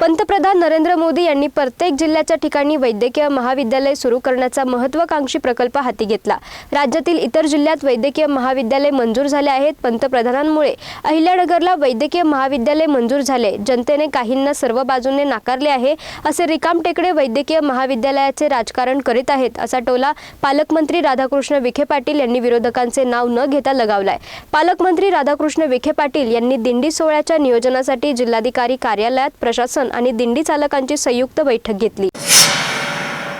पंतप्रधान नरेंद्र मोदी यांनी प्रत्येक जिल्ह्याच्या ठिकाणी वैद्यकीय महाविद्यालय सुरू करण्याचा महत्वाकांक्षी प्रकल्प हाती घेतला. राज्यातील इतर जिल्ह्यात वैद्यकीय महाविद्यालय मंजूर झाले आहेत. पंतप्रधानांमुळे अहिल्यानगरला वैद्यकीय महाविद्यालय मंजूर झाले. जनतेने काहींना सर्व बाजूने नाकारले आहे असे रिकाम टेकडे वैद्यकीय महाविद्यालयाचे राजकारण करीत आहेत असा टोला पालकमंत्री राधाकृष्ण विखे पाटील यांनी विरोधकांचे नाव न घेता लगावलाय. पालकमंत्री राधाकृष्ण विखे पाटील यांनी दिंडी सोहळ्याच्या नियोजनासाठी जिल्हाधिकारी कार्यालयात प्रशासन आणि दिंडी चालकांची संयुक्त बैठक घेतली.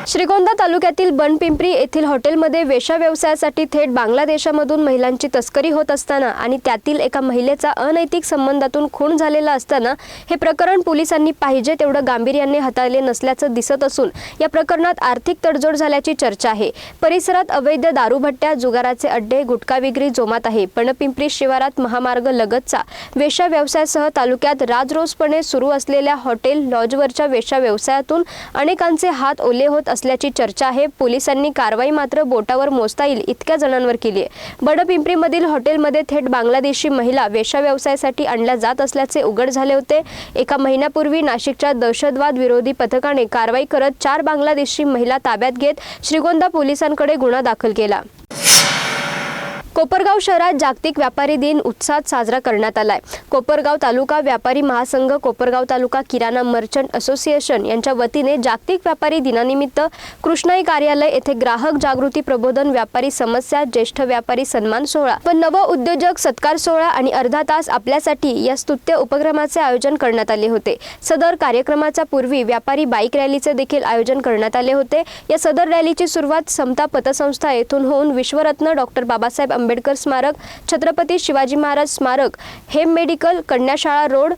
श्रीगोंदा तालुक्यातील बनपिंपरी येथील हॉटेलमध्ये वेशा व्यवसायासाठी थेट बांगलादेशामधून महिलांची तस्करी होत असताना आणि त्यातील एका महिलेचा अनैतिक संबंधातून खून झालेला असताना हे प्रकरण पोलिसांनी पाहिजे तेवढं गांभीर्याने हाताळले नसल्याचं दिसत असून या प्रकरणात आर्थिक तडजोड झाल्याची चर्चा आहे. परिसरात अवैध दारूभट्ट्या जुगाराचे अड्डे गुटखा विक्री जोमात आहे. बनपिंपरी शिवारात महामार्ग लगतचा वेशा व्यवसायासह तालुक्यात राजरोसपणे सुरू असलेल्या हॉटेल लॉजवरच्या वेशा व्यवसायातून अनेकांचे हात ओले होत असल्याची चर्चा आहे. पोलिसांनी कारवाई मात्र बोटावर मोजता येईल इतक्या जणांवर केली आहे. बडपिंपरीमधील हॉटेलमध्ये थेट बांगलादेशी महिला वेश्या व्यवसायासाठी आणल्या जात असल्याचे उघड झाले होते. एका महिन्यापूर्वी नाशिकच्या दहशतवाद विरोधी पथकाने कारवाई करत चार बांगलादेशी महिला ताब्यात घेत श्रीगोंदा पोलिसांकडे गुन्हा दाखल केला. कोपरगाव शहरात जागतिक व्यापारी दिन उत्साहात साजरा करण्यात आलाय. कोपरगाव तालुका व्यापारी महासंघ कोपरगाव तालुका किराणा मर्चंट असोसिएशन यांच्या वतीने जागतिक व्यापारी दिनानिमित्त कृष्णाई कार्यालय येथे ग्राहक जागृती प्रबोधन व्यापारी समस्या ज्येष्ठ व्यापारी सन्मान सोहळा व नव उद्योजक सत्कार सोहळा आणि अर्धा तास आपल्यासाठी या स्तुत्य उपक्रमाचे आयोजन करण्यात आले होते. सदर कार्यक्रमाच्या पूर्वी व्यापारी बाईक रॅलीचे देखील आयोजन करण्यात आले होते. या सदर रॅलीची सुरुवात समता पतसंस्था येथून होऊन विश्वरत्न डॉक्टर बाबासाहेब आंबेडकर स्मारक छत्रपती शिवाजी महाराज स्मारक Hem medical कन्याशाळा road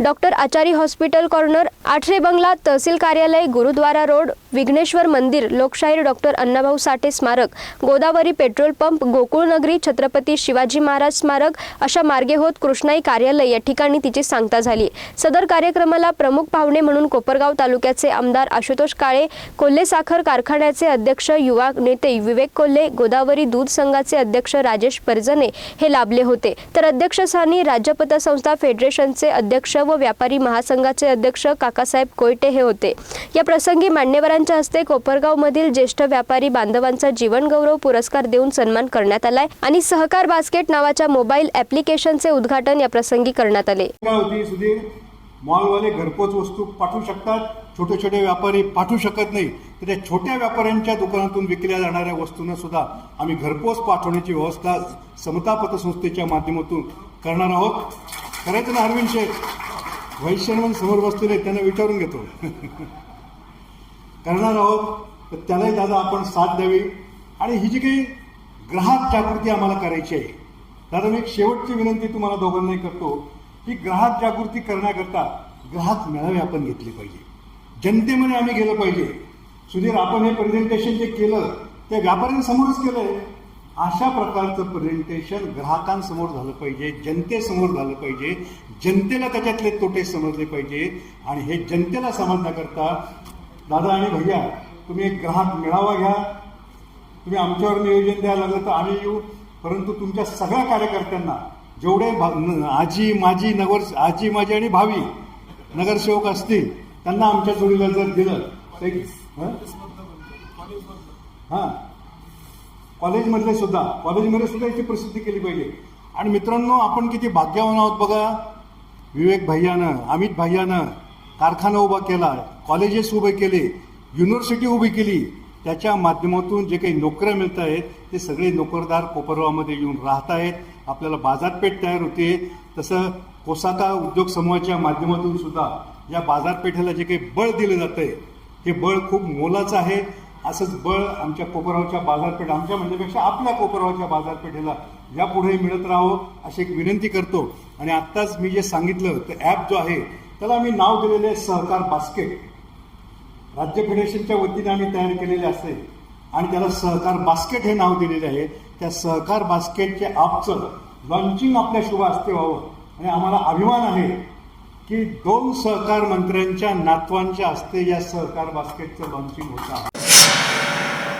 doctor Achari hospital corner Athare बंगला तहसील कार्यालय गुरुद्वारा रोड विघ्नेश्वर मंदिर लोकशाहीर डॉक्टर अण्णाभाऊ साठे स्मारक गोदावरी पेट्रोल पंप गोकुळनगरी छत्रपती शिवाजी महाराज स्मारक अशा मार्गे होत कृष्णाई कार्यालय या ठिकाणी तिची सांगता झाली. सदर कार्यक्रमाला प्रमुख पाहुणे म्हणून कोपरगाव तालुक्याचे आमदार आशुतोष काळे कोल्हे साखर कारखान्याचे अध्यक्ष युवा नेते विवेक कोल्हे गोदावरी दूध संघाचे अध्यक्ष राजेश परजने हे लाभले होते. तर अध्यक्षस्थानी राज्य पतसंस्था फेडरेशनचे अध्यक्ष व व्यापारी महासंघाचे अध्यक्ष काकासाहेब कोयटे हे होते. या प्रसंगी यांच्या हस्ते कोपरगावमधील ज्येष्ठ व्यापारी बांधवांचा जीवनगौरव पुरस्कार देऊन सन्मान करण्यात आलाय आणि सहकार बास्केट नावाच्या मोबाईल ॲप्लिकेशनचे उद्घाटन या प्रसंगी करण्यात आले. सुधीर मॉलवाले घरपोच वस्तू पाठवू शकतात छोटे छोटे व्यापारी पाठवू शकत नाही तर त्या छोट्या व्यापाऱ्यांच्या दुकानातून विकल्या जाणाऱ्या वस्तूंना सुद्धा आम्ही घरपोच पाठवण्याची व्यवस्था समता पतसंस्थेच्या माध्यमातून करणार आहोत. करायचं ना अरविंद शेख वैश्यनवन समोर बसलेले त्यांना विचारून घेतो. करणार आहोत तर त्यालाही दादा आपण साथ द्यावी. आणि ही जी काही ग्राहक जागृती आम्हाला करायची आहे दादा मी एक शेवटची विनंती तुम्हाला दोघांनाही करतो की ग्राहक जागृती करण्याकरता ग्राहक मेळावे आपण घेतले पाहिजे. जनतेमध्ये आम्ही गेलं पाहिजे. सुधीर आपण हे प्रेझेंटेशन जे केलं ते व्यापाऱ्यांसमोरच केलंय. अशा प्रकारचं प्रेझेंटेशन ग्राहकांसमोर झालं पाहिजे जनतेसमोर झालं पाहिजे. जनतेला त्याच्यातले तोटे समजले पाहिजे. आणि हे जनतेला समजण्याकरता दादा आणि भैया तुम्ही एक ग्राहक मेळावा घ्या. तुम्ही आमच्यावर नियोजन द्यायला लागलं तर आम्ही येऊ. परंतु तुमच्या सगळ्या कार्यकर्त्यांना जेवढे भा- न- आजी माझी नगर आजी माझी आणि भावी नगरसेवक असतील त्यांना आमच्या जोडीला जर दिलं तर एक- हां. कॉलेजमधले सुद्धा कॉलेजमध्ये सुद्धा याची प्रसिद्धी केली पाहिजे. आणि मित्रांनो आपण किती भाग्यवान आहोत बघा. विवेक भैयानं अमित भैयानं कारखाना उभा केला. कॉलेजेस उभे केले युनिव्हर्सिटी उभी केली त्याच्या माध्यमातून जे काही नोकऱ्या मिळत आहेत ते सगळे नोकरदार कोपरगावामध्ये येऊन राहत आहेत आपल्याला बाजारपेठ तयार होते. तसं कोसाका उद्योग समूहाच्या माध्यमातून सुद्धा या बाजारपेठेला जे काही बळ दिलं जातंय हे बळ खूप मोलाचं आहे. असंच बळ आमच्या कोपरगावच्या बाजारपेठ आमच्या म्हणण्यापेक्षा आपल्या कोपरगावच्या बाजारपेठेला यापुढे मिळत राहावं अशी एक विनंती करतो. आणि आत्ताच मी जे सांगितलं ते ॲप जो आहे त्याला आम्ही नाव दिलेले सहकार बास्केट. राज्य फेडरेशनच्या वतीने आम्ही तयार केलेले असते आणि त्याला सहकार बास्केट हे नाव दिलेले आहे. त्या सहकार बास्केटचे आपचं लॉन्चिंग आपल्या शुभ असते व्हावं आणि आम्हाला अभिमान आहे की दोन सहकार मंत्र्यांच्या नातवांच्या हस्ते या सहकार बास्केटचं लॉन्चिंग होतं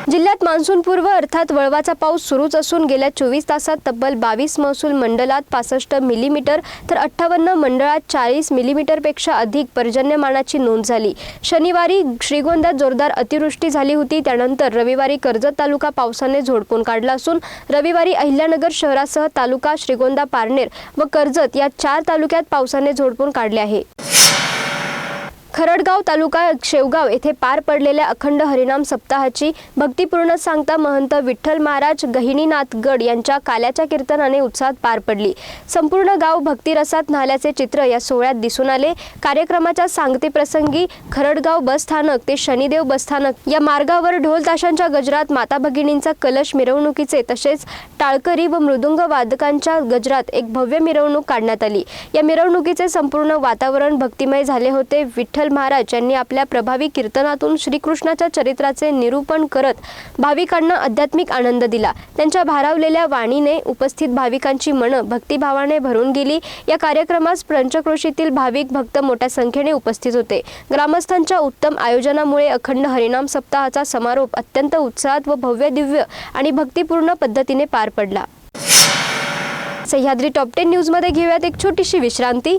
जिल्ह्यात मान्सूनपूर्व अर्थात वळवाचा पाऊस सुरूच असून गेल्या चोवीस तासात तब्बल बावीस महसूल मंडळात पासष्ट मिलीमीटर तर अठ्ठावन्न मंडळात चाळीस मिलीमीटरपेक्षा अधिक पर्जन्यमानाची नोंद झाली. शनिवारी श्रीगोंद्यात जोरदार अतिवृष्टी झाली होती. त्यानंतर रविवारी कर्जत तालुका पावसाने झोडपून काढला असून रविवारी अहिल्यानगर शहरासह तालुका श्रीगोंदा पारनेर व कर्जत या चार तालुक्यात पावसाने झोडपून काढले आहे. खरडगाव तालुका शेवगाव येथे पार पडलेल्या अखंड हरिनाम सप्ताहाची भक्तिपूर्ण सांगता महंत विठ्ठल महाराज गहिनीनाथ गड यांच्या काल्याच्या कीर्तनाने उत्साहात पार पडली. संपूर्ण गाव भक्तिरसात न्हाल्याचे चित्र या सोहळ्यात दिसून आले. कार्यक्रमाच्या सांगतेप्रसंगी खरडगाव बस स्थानक ते शनिदेव बसस्थानक या मार्गावर ढोल ताशांच्या गजरात माता भगिनींचा कलश मिरवणुकीचे तसेच टाळकरी व मृदुंग वादकांच्या गजरात एक भव्य मिरवणूक काढण्यात आली. या मिरवणुकीचे संपूर्ण वातावरण भक्तिमय झाले होते. विठ्ठल महाराज यांनी आपल्या प्रभावी कीर्तनातून श्रीकृष्णाच्या चरित्राचे निरूपण करत भाविकांना आध्यात्मिक आनंद दिला. त्यांच्या भारावलेल्या वाणीने उपस्थित भाविकांची मनं भक्तिभावाने भरून गेली. या कार्यक्रमास पंचक्रोशीतील भाविक भक्त मोठ्या संख्येने उपस्थित होते. ग्रामस्थांच्या उत्तम आयोजनामुळे अखंड हरिनाम सप्ताहाचा समारोप अत्यंत उत्साहात व भव्य दिव्य आणि भक्तिपूर्ण पद्धतीने पार पडला. सह्याद्री टॉप टेन न्यूजमध्ये घेऊयात एक छोटीशी विश्रांती.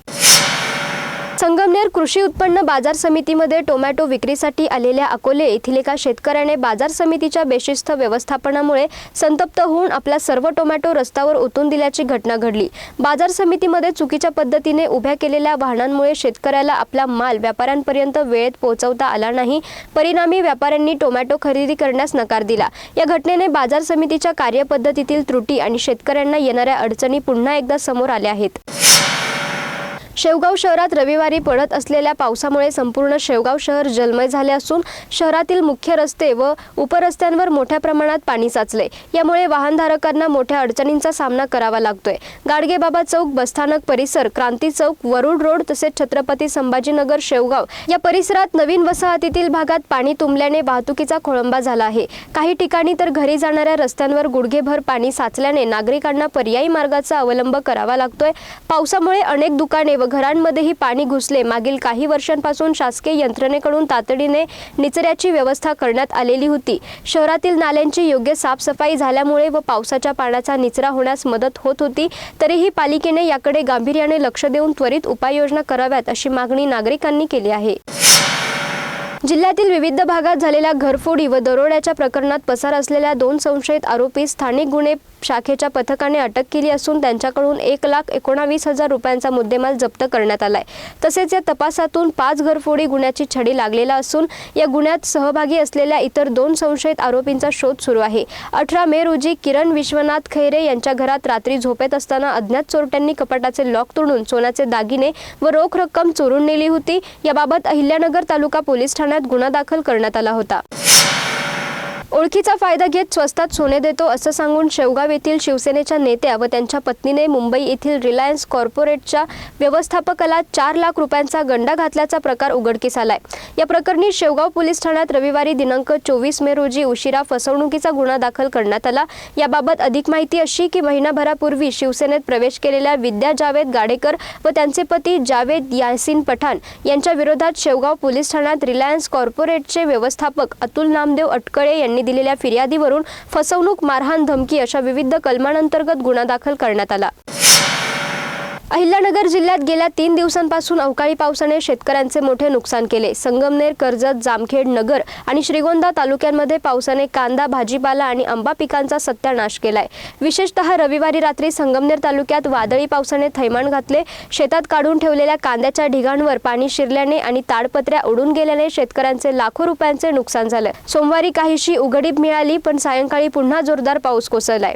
संगमनेर कृषी उत्पन्न बाजार समितीमध्ये टोमॅटो विक्रीसाठी आलेल्या अकोले येथील एका शेतकऱ्याने बाजार समितीच्या बेशिस्त व्यवस्थापनामुळे संतप्त होऊन आपला सर्व टोमॅटो रस्त्यावर ओतून दिल्याची घटना घडली. बाजार समितीमध्ये चुकीच्या पद्धतीने उभ्या केलेल्या वाहनांमुळे शेतकऱ्याला आपला माल व्यापाऱ्यांपर्यंत वेळेत पोहोचवता आला नाही. परिणामी व्यापाऱ्यांनी टोमॅटो खरेदी करण्यास नकार दिला. या घटनेने बाजार समितीच्या कार्यपद्धतीतील त्रुटी आणि शेतकऱ्यांना येणाऱ्या अडचणी पुन्हा एकदा समोर आल्या आहेत. शेवगाव शहरात रविवारी पडत असलेल्या पावसामुळे संपूर्ण शेवगाव शहर जलमय झाले असून शहरातील मुख्य रस्ते व उपरस्त्यांवर मोठ्या प्रमाणात पाणी साचले. यामुळे वाहनधारकांना मोठ्या अडचणींचा सामना करावा लागतोय. गाडगेबाबा चौक बसस्थानक परिसर क्रांती चौक वरुड रोड तसेच छत्रपती संभाजीनगर शेवगाव या परिसरात नवीन वसाहतीतील भागात पाणी तुंबल्याने वाहतुकीचा खोळंबा झाला आहे. काही ठिकाणी तर घरी जाणाऱ्या रस्त्यांवर गुडघेभर पाणी साचल्याने नागरिकांना पर्यायी मार्गाचा अवलंब करावा लागतोय. पावसामुळे अनेक दुकाने व घरांमध्येही पाणी घुसले. मागील काही वर्षांपासून शासकीय यंत्रणेकडून तातडीने निचऱ्याची व्यवस्था करण्यात आलेली होती. शहरातील नाल्यांची योग्य साफसफाई झाल्यामुळे व पावसाच्या पाण्याचा निचरा होण्यास मदत होत होती तरीही पालिकेने याकडे गांभीर्याने लक्ष देऊन त्वरित उपाययोजना कराव्यात अशी मागणी नागरिकांनी केली आहे. जिल्ह्यातील विविध भागात झालेल्या घरफोडी व दरोड्याच्या प्रकरणात पसार असलेल्या दोन संशयित आरोपी स्थानिक गुन्हे शाखेच्या पथकाने अटक केली असून त्यांच्याकडून एक लाख एकोणावीस हजार रुपयांचा मुद्देमाल जप्त करण्यात आलाय. तसेच या तपासातून पाच घरफोडी गुन्ह्याची छडी लागलेला असून या गुन्ह्यात सहभागी असलेल्या इतर दोन संशयित आरोपींचा शोध सुरू आहे. अठरा मे रोजी किरण विश्वनाथ खैरे यांच्या घरात रात्री झोपेत असताना अज्ञात चोरट्यांनी कपाटाचे लॉक तोडून सोन्याचे दागिने व रोख रक्कम चोरून नेली होती. याबाबत अहिल्यानगर तालुका पोलीस ठाण्यात गुन्हा दाखल करण्यात आला होता. ओळखीचा फायदा घेत स्वस्तात सोने देतो असं सांगून शेवगाव येथील शिवसेनेच्या नेत्या व त्यांच्या पत्नीने मुंबई येथील रिलायन्स कॉर्पोरेटच्या व्यवस्थापकाला चार लाख रुपयांचा गंडा घातल्याचा प्रकार उघडकीस आलाय. या प्रकरणी शेवगाव पोलीस ठाण्यात रविवारी दिनांक चोवीस मे रोजी उशिरा फसवणुकीचा गुन्हा दाखल करण्यात आला. याबाबत अधिक माहिती अशी की महिनाभरापूर्वी शिवसेनेत प्रवेश केलेल्या विद्या जावेद गाडेकर व त्यांचे पती जावेद यासिन पठाण यांच्या विरोधात शेवगाव पोलीस ठाण्यात रिलायन्स कॉर्पोरेटचे व्यवस्थापक अतुल नामदेव अटकळे यांनी यांनी दिलेल्या फिर्यादीवरून फसवणूक मारहाण धमकी अशा विविध कलमांअंतर्गत गुन्हा दाखल करण्यात आला. अहिल्यानगर जिल्ह्यात गेल्या तीन दिवसांपासून अवकाळी पावसाने शेतकऱ्यांचे मोठे नुकसान केले. संगमनेर कर्जत जामखेड नगर आणि श्रीगोंदा तालुक्यांमध्ये पावसाने कांदा भाजीपाला आणि आंबा पिकांचा सत्यानाश केलाय. विशेषतः रविवारी रात्री संगमनेर तालुक्यात वादळी पावसाने थैमान घातले. शेतात काढून ठेवलेल्या कांद्याच्या ढिगांवर पाणी शिरल्याने आणि ताडपत्र्या उडून गेल्याने शेतकऱ्यांचे लाखो रुपयांचे नुकसान झाले. सोमवारी काहीशी उघडीप मिळाली पण सायंकाळी पुन्हा जोरदार पाऊस कोसळलाय.